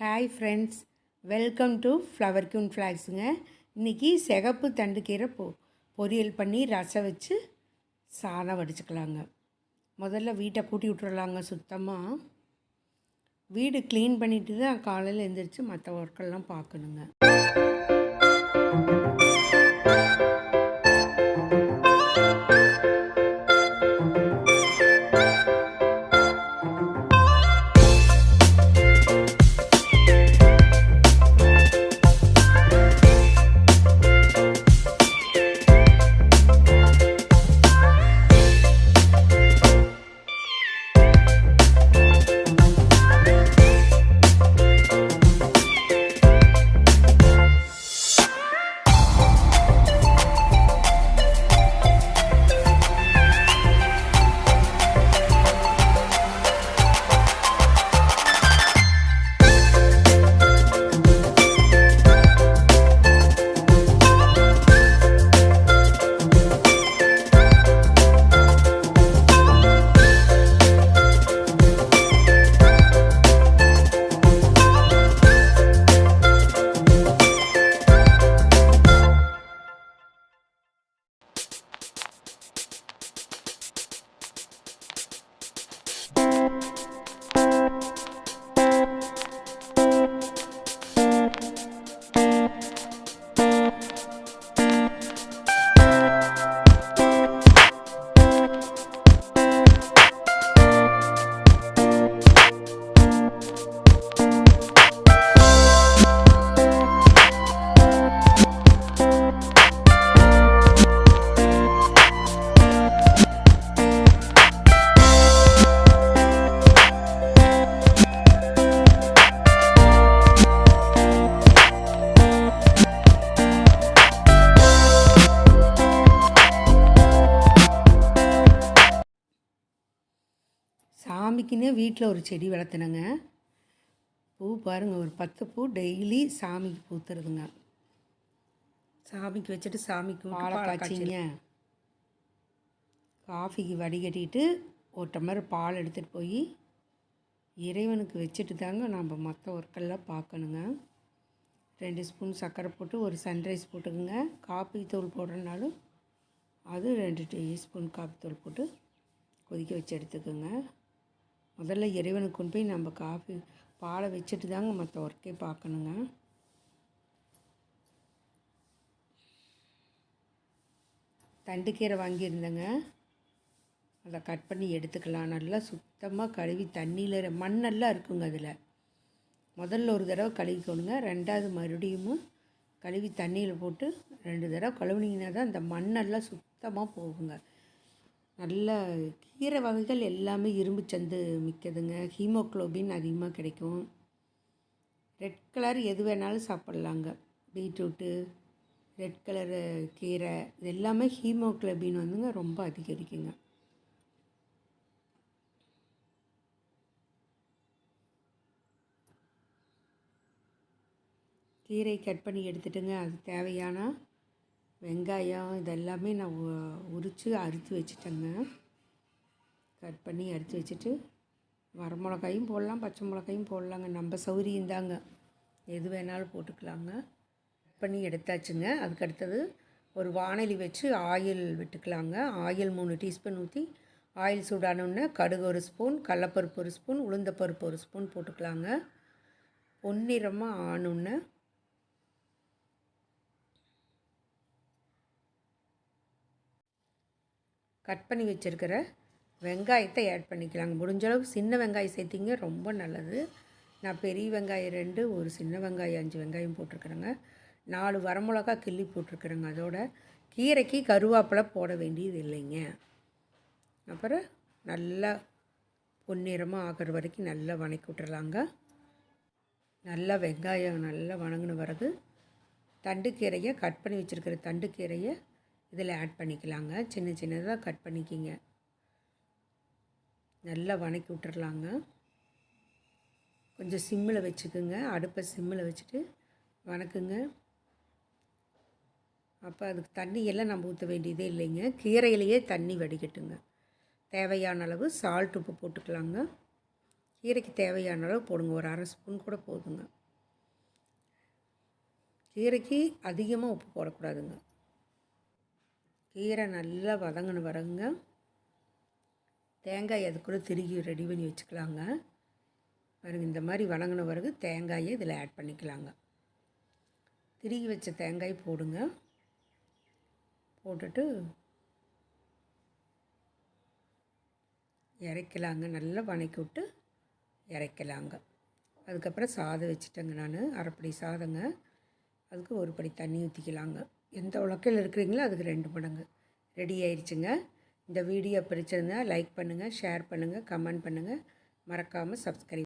Hi friends welcome to flower queen ஃப்ளாக்ஸுங்க இன்றைக்கி சிகப்பு தண்டுக்கீரை பொ பொரியல் பண்ணி ரசம் வச்சு சாதம் வடிச்சுக்கலாங்க. முதல்ல வீட்டை கூட்டி விட்டுறலாங்க சுத்தமாக வீடு க்ளீன் பண்ணிட்டு தான் காலையில் எழுந்திரிச்சு மற்ற ஒர்க்கெல்லாம் பார்க்கணுங்க. சாமிக்குன்னே வீட்டில் ஒரு செடி வளர்த்துனங்க. பூ பாருங்கள் ஒரு பத்து பூ டெய்லி சாமிக்கு பூத்துறதுங்க சாமிக்கு வச்சுட்டு சாமிக்கு காய்ச்சிங்க காஃபிக்கு வடிகட்டிட்டு ஒரு டம்ளர் பால் எடுத்துகிட்டு போய் இறைவனுக்கு வச்சுட்டு தாங்க நம்ம மற்ற ஒர்க்கெல்லாம் பார்க்கணுங்க. ரெண்டு ஸ்பூன் சர்க்கரை போட்டு ஒரு சன்ரைஸ் போட்டுக்குங்க. காப்பி தூள் போடுறனாலும் அது ரெண்டு டீஸ்பூன் காப்பி தூள் போட்டு கொதிக்க வச்சு எடுத்துக்கோங்க. முதல்ல இறைவனுக்கு கொண்டு போய் நம்ம காஃபி பாலை வச்சுட்டு தாங்க மற்ற ஒர்க்கே பார்க்கணுங்க. தண்டுக்கீரை வாங்கியிருந்தேங்க. அதை கட் பண்ணி எடுத்துக்கலாம். நல்லா சுத்தமாக கழுவி தண்ணியில் மண்ணெல்லாம் இருக்குங்க அதில். முதல்ல ஒரு தடவை கழுவிக்கணுங்க. ரெண்டாவது மறுபடியும் கழுவி தண்ணியில் போட்டு ரெண்டு தடவை கழுவுனீங்கன்னா தான் அந்த மண்ணெல்லாம் சுத்தமாக போகுங்க. நல்ல கீரை வகைகள் எல்லாமே இரும்பு சந்து மிக்கதுங்க. ஹீமோக்ளோபின் அதிகமாக கிடைக்கும். ரெட் கலர் எது வேணாலும் சாப்பிட்லாங்க. பீட்ரூட்டு ரெட் கலரு கீரை இது எல்லாமே ஹீமோக்ளோபின் வந்துங்க ரொம்ப அதிகரிக்குங்க. கீரை கட் பண்ணி எடுத்துட்டுங்க அது தேவையான வெங்காயம் இதெல்லாமே நான் உ- உரித்து அறுத்து வச்சுட்டேங்க. கட் பண்ணி அறுத்து வச்சுட்டு வரமிளகாயும் போடலாம் பச்சை மிளகாயும் போடலாங்க. நம்ம சௌரியம் தாங்க. எது வேணாலும் போட்டுக்கலாங்க. கட் பண்ணி எடுத்தாச்சுங்க. அதுக்கு அடுத்தது ஒரு வாணலி வச்சு ஆயில் விட்டுக்கலாங்க. ஆயில் மூணு டீஸ்பூன் ஊற்றி ஆயில் சூடானோடனே கடுகு ஒரு ஸ்பூன் கடலப்பருப்பு ஒரு ஸ்பூன் உளுந்தப்பருப்பு ஒரு ஸ்பூன் போட்டுக்கலாங்க. பொன்னிறமாக ஆனோடனே கட் பண்ணி வச்சுருக்கிற வெங்காயத்தை ஆட் பண்ணிக்கலாங்க. முடிஞ்ச அளவுக்கு சின்ன வெங்காயம் சேர்த்திங்க ரொம்ப நல்லது. நான் பெரிய வெங்காயம் ரெண்டு ஒரு சின்ன வெங்காயம் அஞ்சு வெங்காயம் போட்டிருக்கிறேங்க. நாலு வரமிளகா கிள்ளி போட்டிருக்கிறேங்க. அதோட கீரைக்கு கருவேப்பிலை போட வேண்டியது இல்லைங்க. அப்புறம் நல்லா பொன்னிறமாக ஆகிற வரைக்கும் நல்லா வணக்கி விட்டுறலாங்க. நல்லா வெங்காயம் நல்லா வணங்கின பிறகு தண்டுக்கீரையை கட் பண்ணி வச்சுருக்கிற தண்டுக்கீரையை இதில் ஆட் பண்ணிக்கலாங்க. சின்ன சின்னதாக கட் பண்ணிக்கிங்க. நல்லா வணக்கி விட்டுறலாங்க. கொஞ்சம் சிம்மில் வச்சுக்குங்க. அடுப்பை சிம்மில் வச்சுட்டு வணக்குங்க. அப்போ அதுக்கு தண்ணியெல்லாம் நம்ம ஊற்ற வேண்டியதே இல்லைங்க. கீரையிலேயே தண்ணி வடிகட்டுங்க. தேவையான அளவு சால்ட் உப்பு போட்டுக்கலாங்க. கீரைக்கு தேவையான அளவு போடுங்க. ஒரு அரை ஸ்பூன் கூட போதுங்க. கீரைக்கு அதிகமாக உப்பு போடக்கூடாதுங்க. கீரை நல்லா வதங்கின பிறகுங்க தேங்காய் அதுக்குள்ளே திருகி ரெடி பண்ணி வச்சுக்கலாங்க. பாருங்கள் இந்த மாதிரி வதங்கின பிறகு தேங்காயை இதில் ஆட் பண்ணிக்கலாங்க. திருகி வச்ச தேங்காய் போடுங்க. போட்டுட்டு இறக்கலாங்க. நல்லா வணக்கி விட்டு இறக்கலாங்க. அதுக்கப்புறம் சாதம் வச்சுட்டேங்க நான். அரைப்படி சாதங்க. அதுக்கு ஒரு படி தண்ணி ஊற்றிக்கலாங்க எந்த உலக்கையில் இருக்கிறீங்களோ அதுக்கு ரெண்டு மடங்கு. ரெடி ஆயிடுச்சுங்க இந்த வீடியோ பிடிச்சிருந்தால் லைக் பண்ணுங்கள் ஷேர் பண்ணுங்கள் கமெண்ட் பண்ணுங்கள் மறக்காமல் சப்ஸ்கிரைப்